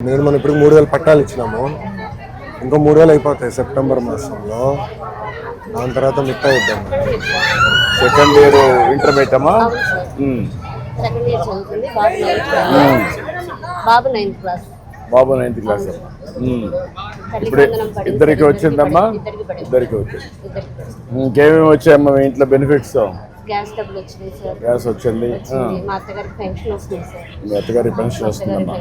నేను మనం ఇప్పుడు మూడు వేలు పట్టాలు ఇచ్చినాము. ఇంకో మూడు వేలు అయిపోతాయి సెప్టెంబర్ మాసంలో. దాని తర్వాత మిగతా ఇద్దాం సెకండ్ ఇయర్ ఇంటర్మీడియట్ అమ్మా? ఉమ్. సెకండ్ ఇయర్ చదువుతుంది. బాబు నైన్త్ క్లాస్. బాబు నైన్త్ ఇప్పుడు. ఇద్దరికి వచ్చిందమ్మా? ఇద్దరికి వచ్చింది. ఇంకేమేమి వచ్చాయమ్మా మీ ఇంట్లో బెనిఫిట్స్ గ్యాస్ డబ్బులు వచ్చినాయి సార్. గ్యాస్ వచ్చింది. మా అత్తగారికి పెన్షన్ వస్తుంది సార్. మీ అత్తగారి పెన్షన్ వస్తుందమ్మా.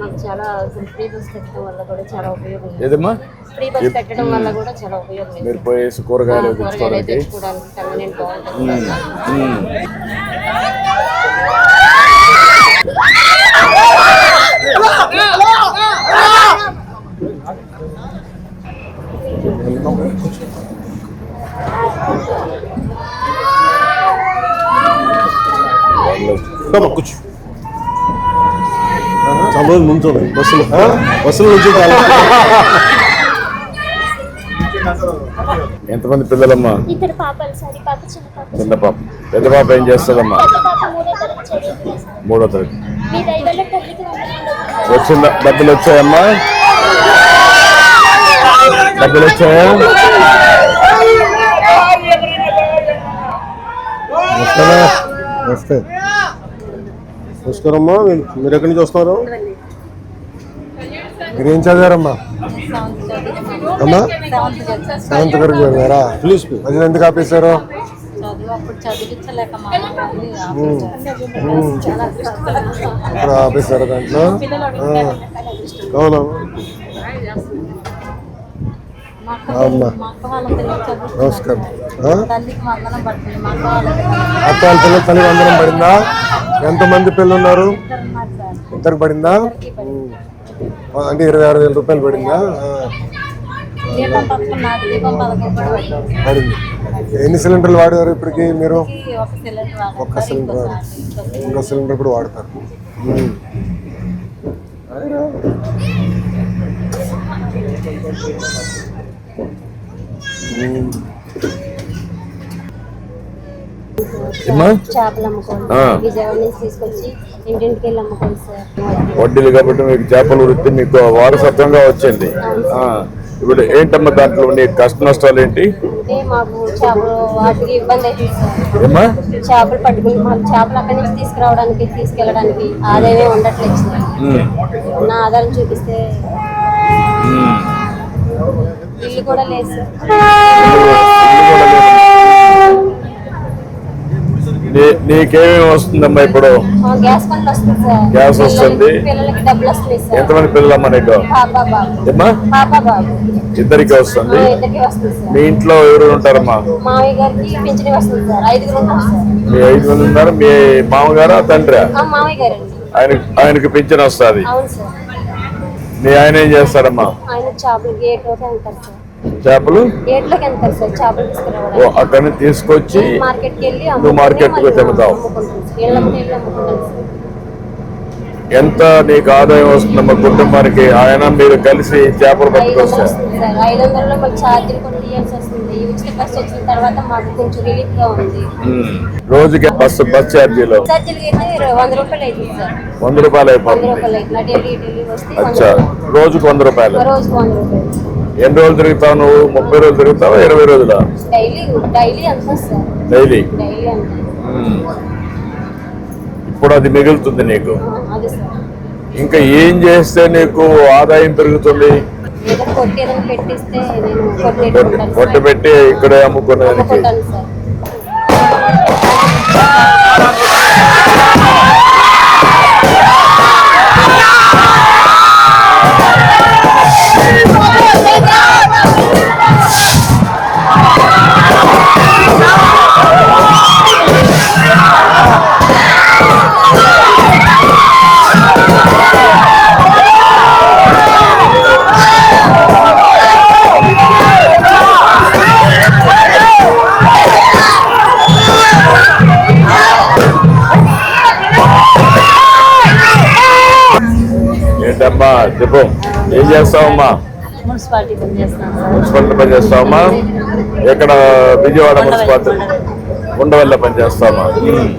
మాకు చాలా ఫ్రీ బస్ పెట్టడం వల్ల కూడా చాలా ఉపయోగం ఉంది. ఏదమ్మా? ఫ్రీ బస్ పెట్టడం వల్ల కూడా చాలా ఉపయోగం ఉంది. మీరు పోయేసి కూరగాయలు కూరగాయలు తెచ్చుకోవడానికి? తెచ్చుకోవడానికి కన్వీనియంట్ బాగుంటుంది. బాబా కూర్చో చాలా రోజులు నుంచోండి బస్సులు? బస్సుల నుంచి ఎంతమంది పిల్లలమ్మా? ఇద్దరు పాపలు సార్ ఈ పాప చిన్న పాప. పెద్ద పాప ఏం చేస్తుందమ్మా? మూడో తరగతి వచ్చిందా డబ్బులు వచ్చాయమ్మా? డబ్బులు వచ్చాయా? నమస్కారం నమస్తే. నమస్కారం అమ్మా మీరు- మీరు ఎక్కడి నుంచి వస్తున్నారు? మీరు ఏం చదివారమ్మా. అమ్మా సెవెంత్ వరకు చదివారా? ప్లీజ్ అది ఎందుకు ఆపేశారు? ఇప్పుడు ఆపేశారు దాంట్లో? ఆ. అవునా? నమస్కారం. అత్త వాళ్ళ పిల్లలు తల్లి వందనం పడిందా? ఎంతమంది పిల్లలు ఉన్నారు ఇద్దరు పడిందా? అంటే ఇరవై ఆరు వేల రూపాయలు పడిందా? పడింది. ఎన్ని సిలిండర్లు వాడారు ఇప్పటికి మీరు? ఒక సిలిండర్ ఒక్క సిలిండర్ ఇంకో సిలిండర్ కూడా వాడతారు. ఉమ్. ఉమ్. ఏమ్మా? చేపలు అమ్ముకోండి ఆ. విజయవాడ నుంచి తీసుకొచ్చి ఇంటింటికి వెళ్ళి అమ్ముకోండి సార్ వడ్డీలు కాబట్టి మీకు చేపల వృత్తి మీకు వారసత్వంగా వచ్చింది. ఇప్పుడు ఏంటమ్మా దాంట్లో నీ కష్ట నష్టాలు ఏంటి? మాకు చేపలు పట్టుకుని మాకు చేపలు అక్కడి నుంచి తీసుకురావడానికి తీసుకెళ్ళడానికి ఆదాయమే ఉండట్లేదు. నా ఆధారం చూపిస్తే. ఇల్లు కూడా లేదు సార్ ఇల్లు కూడా లేదు. నీ- నీకేమేమి వస్తుందమ్మా ఇప్పుడు? గ్యాస్ వస్తుంది ఎంతమంది పిల్లలమ్మా నీకు? ఇద్దరికి వస్తుంది. మీ ఇంట్లో ఎవరు ఉంటారమ్మా? మీ ఐదు మంది ఉన్నారు. మీ మామగారా తండ్రి? ఆయన ఆయనకి పింఛన్ వస్తుంది. మీ ఆయన ఏం చేస్తారమ్మా? చేపలు? అక్కడి నుంచి తీసుకొచ్చి నువ్వు ఇల్లు అమ్ముకుంటాం సార్. ఎంత నీకు ఆదాయం వస్తుందమ్మా కుటుంబానికి? ఆయన మీరు కలిసి చేపలు పట్టుకొస్తారు వస్తుంది వస్తుంది. బస్సు. రోజుకి బస్ ఛార్జీలు వంద రూపాయలు అయిపోతుంది. అచ్చా. రోజుకు వంద రూపాయలు. ఎన్ని రోజులు తిరుగుతావు నువ్వు? ముప్పై రోజులు తిరుగుతావా? ఇరవై రోజుల? డైలీ. ఇప్పుడు అది మిగులుతుంది నీకు. ఇంకా ఏం చేస్తే నీకు ఆదాయం పెరుగుతుంది? కొట్టి పెట్టి ఇక్కడే అమ్ముకునేదానికి. ఏంటమ్మా చెప్పు. ఏం చేస్తావమ్మా? మున్సిపాలిటీ పని చేస్తాను సార్. మున్సిపాలిటీ పని చేస్తావమ్మా? ఎక్కడ? విజయవాడ మున్సిపాలిటీ. ఉండవల్ల పని చేస్తావమ్మా. ఉమ్.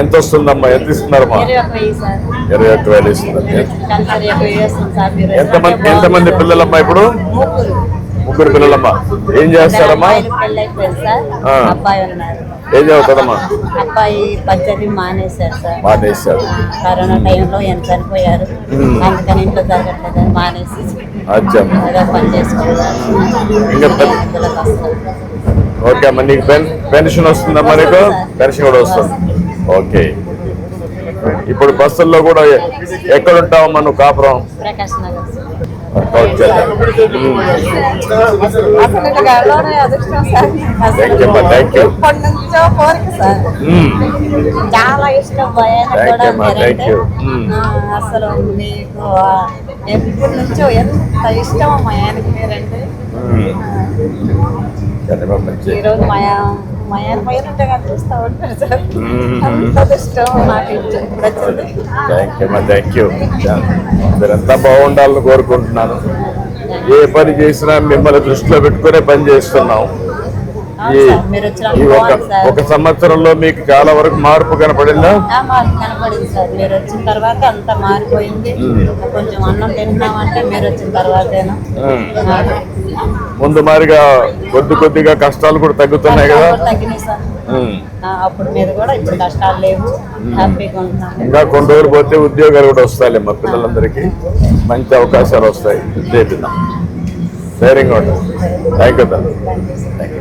ఎంత వస్తుందమ్మా? ఎంత ఇస్తున్నారమ్మా? ఇరవై ఒక్క వేలు ఇస్తున్నారు. ఎంతమంది ఎంతమంది పిల్లలమ్మా ఇప్పుడు? ముగ్గురు. ముగ్గురు పిల్లలమ్మా. ఏం చేస్తారమ్మా? ఏం చదువుతారమ్మా? అబ్బాయి పద్ధతి మానేశారు సార్. మానేశారు. కరోనా టైంలో ఎంత చనిపోయారు అందుకని ఇంట్లో జరగట్లేదని మానేసి పని చేసుకుంటారు. ఓకే అమ్మా నీకు పెన్ పెన్షన్ వస్తుందమ్మా నీకు? పెన్షన్ కూడా వస్తుంది. ఓకే. ఇప్పుడు బస్సుల్లో కూడా ఎ- ఎక్కడ ఉంటావమ్మా నువ్వు కాపురం? Prakash Nagar. Workout thank you thank you చాలా ఇష్టం. Mm. ఆ, అసలు మీకు ఎప్పటి నుంచో ఎంత ఇష్టం మా ఆయనకి మీరంటే మంచి ఈ రోజు మా యా- మా ఆయన పైన ఉంటే కదా చూస్తూ ఉంటారు సార్. అంత ఇష్టం నాకు ఇచ్చి- ఇప్పుడు వచ్చింది. థ్యాంక్ యూ అమ్మా థ్యాంక్ యూ మీరంతా బాగుండాలని కోరుకుంటున్నాను. ఏ పని చేసినా మిమ్మల్ని దృష్టిలో పెట్టుకునే పని చేస్తున్నాం. ఈ ఒక సంవత్సరంలో మీకు చాలా వరకు మార్పు కనపడిందా? కనపడింది సార్. మీరు వచ్చిన తర్వాత అంత మారిపోయింది కొంచెం అన్నం తింటున్నామంటే మీరు వచ్చిన తర్వాతేనా? ముందు మారిగా కొద్ది కొద్దిగా కష్టాలు కూడా తగ్గుతున్నాయి కదా? అప్పుడు మీద కూడా ఇప్పుడు కష్టాలు లేవు. హ్యాపీగా ఇంకా కొన్ని రోజులు పోతే ఉద్యోగాలు కూడా వస్తాయి మా పిల్లలందరికీ. మంచి అవకాశాలు వస్తాయి. చేపిద్దాం ధైర్యంగా ఉంటుంది థ్యాంక్ యూ థ్యాంక్ యూ